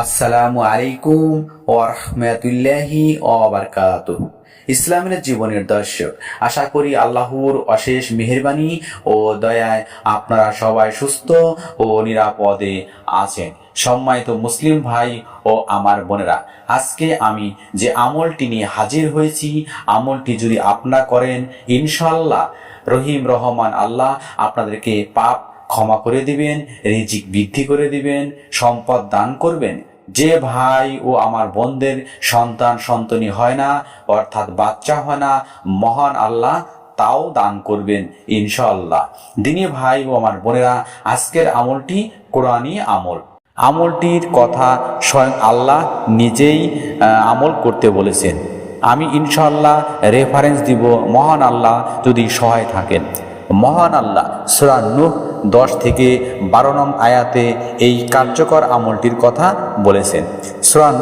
আসসালামু আলাইকুম ও রহমতুল্লাহি ওবরকাত ইসলামের জীবনের দর্শক, আশা করি আল্লাহর অশেষ মেহেরবানি ও দয়ায় আপনারা সবাই সুস্থ ও নিরাপদে আছেন। সম্মানিত মুসলিম ভাই ও আমার বোনেরা, আজকে আমি যে আমলটি নিয়ে হাজির হয়েছি, আমলটি যদি আপনারা করেন ইনশাল্লাহ রহিম রহমান আল্লাহ আপনাদেরকে পাপ ক্ষমা করে দিবেন, রিজিক বৃদ্ধি করে দিবেন, সম্পদ দান করবেন। যে ভাই ও আমার বোনদের সন্তান সন্তনি হয় না, অর্থাৎ বাচ্চা হয় না, মহান আল্লাহ তাও দান করবেন, ইনশাআল্লাহ। দিনী ভাই ও আমার বোনেরা, আজকের আমলটি কোরআনই আমল। আমলটির কথা স্বয়ং আল্লাহ নিজেই আমল করতে বলেছেন। আমি ইনশাআল্লাহ রেফারেন্স দিব, মহান আল্লাহ যদি সহায় থাকেন। মহান আল্লাহ। সুরা দশ থেকে বারো নং আয়াতে এই কার্যকর আমলটির কথা বলেছেন। সুরা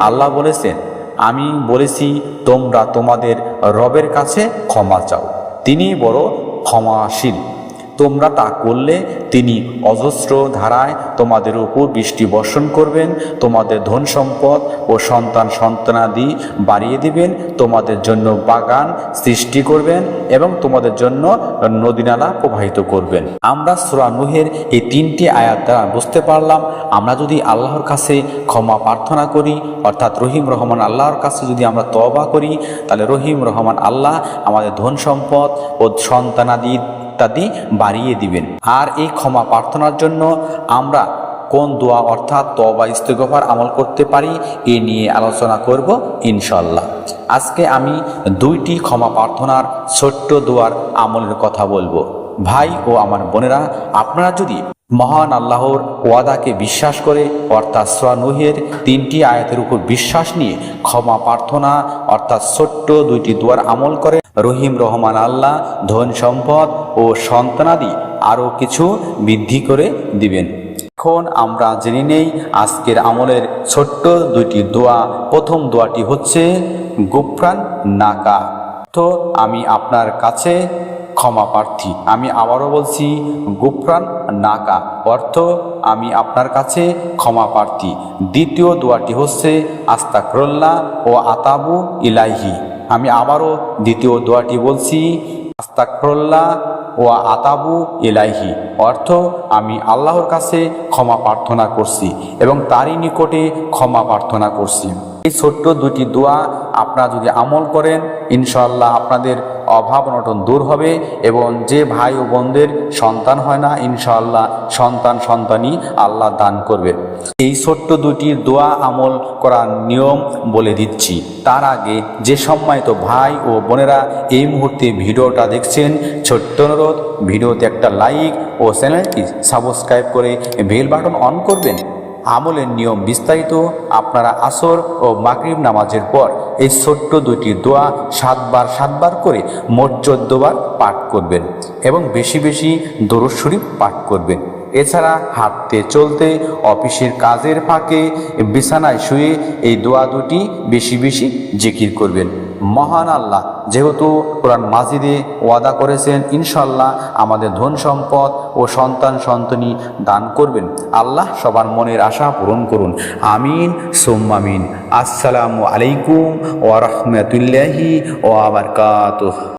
আল্লাহ বলেছেন, আমি বলেছি, তোমরা তোমাদের রবের কাছে ক্ষমা চাও। তিনি বড় ক্ষমাশীল। তোমরা তা করলে তিনি অজস্র ধারায় তোমাদের উপর বৃষ্টি বর্ষণ করবেন, তোমাদের ধন সম্পদ ও সন্তান সন্তানাদি বাড়িয়ে দিবেন, তোমাদের জন্য বাগান সৃষ্টি করবেন এবং তোমাদের জন্য নদীনালা প্রবাহিত করবেন। আমরা সুরা নুহের এই তিনটি আয়াত দ্বারা বুঝতে পারলাম, আমরা যদি আল্লাহর কাছে ক্ষমা প্রার্থনা করি, অর্থাৎ রহিম রহমান আল্লাহর কাছে যদি আমরা তবা করি, তাহলে রহিম রহমান আল্লাহ আমাদের ধন সম্পদ ও সন্তানাদি ইত্যাদি বাড়িয়ে দিবেন। আর এই ক্ষমা প্রার্থনার জন্য আমরা কোন দোয়া অর্থাৎ তবা ইস্তেগফার আমল করতে পারি, এ নিয়ে আলোচনা করব ইনশাল্লাহ আজকে আমি দুইটি ক্ষমা প্রার্থনার ছোট্ট দোয়ার আমলের কথা বলব। ভাই ও আমার বোনেরা, আপনারা যদি মহান আল্লাহর ওয়াদাকে বিশ্বাস করে, অর্থাৎ সোয়ানুহের তিনটি আয়াতের উপর বিশ্বাস নিয়ে ক্ষমা প্রার্থনা, অর্থাৎ ছোট্ট দুইটি দুয়ার আমল করে রহিম রহমান আল্লাহ, ধন সম্পদ ও সন্তানাদি আরও কিছু বৃদ্ধি করে দিবেন। এখন আমরা জেনে নেই আজকের আমলের ছোট্ট দুইটি দোয়া। প্রথম দোয়াটি হচ্ছে গুফরান নাকা তো আমি আপনার কাছে ক্ষমা প্রার্থী। আমি আবারও বলছি গুফরান নাকা অর্থ, আমি আপনার কাছে ক্ষমা প্রার্থী। দ্বিতীয় দোয়াটি হচ্ছে আস্তাকরল্লা ও আতাবু ইলাইহি। আমি আবারও দ্বিতীয় দোয়াটি বলছি আস্তাকল্লা ও আতাবু এলাইহি অর্থ, আমি আল্লাহর কাছে ক্ষমা প্রার্থনা করছি এবং তারই নিকটে ক্ষমা প্রার্থনা করছি। এই ছোট্ট দুটি দোয়া আপনারা যদি আমল করেন ইনশাল্লাহ আপনাদের অভাব অনটন দূর হবে এবং যে ভাই ও বোনদের সন্তান হয় না ইনশাল্লাহ সন্তান সন্তানই আল্লাহ দান করবে। এই ছোট্ট দুটির দোয়া আমল করার নিয়ম বলে দিচ্ছি। তার আগে যে সম্মানিত ভাই ও বোনেরা এই মুহূর্তে ভিডিওটা দেখছেন, ছোট্ট অনুরোধ, ভিডিওতে একটা লাইক ও চ্যানেলটি সাবস্ক্রাইব করে বেল বাটন অন করবেন। আমলের নিয়ম বিস্তারিত আপনারা আসর ও মাগরিব নামাজের পর এই ছোট্ট দুটি দোয়া সাতবার সাতবার করে মোট চোদ্দবার পাঠ করবেন এবং বেশি বেশি দরুদ পাঠ করবেন। এছাড়া হাঁটতে চলতে অফিসের কাজের ফাঁকে বিছানায় শুয়ে এই দোয়া দুটি বেশি বেশি জিকির করবেন। মহান আল্লাহ, যেহেতু কোরআন মাজিদে ওয়াদা করেছেন ইনশাল্লাহ আমাদের ধন সম্পদ ও সন্তান সন্তনি দান করবেন। আল্লাহ সবার মনের আশা পূরণ করুন। আমিন সোম্মামিন আসসালামু আলাইকুম ওয়া রাহমাতুল্লাহি ওয়া বারাকাতুহু।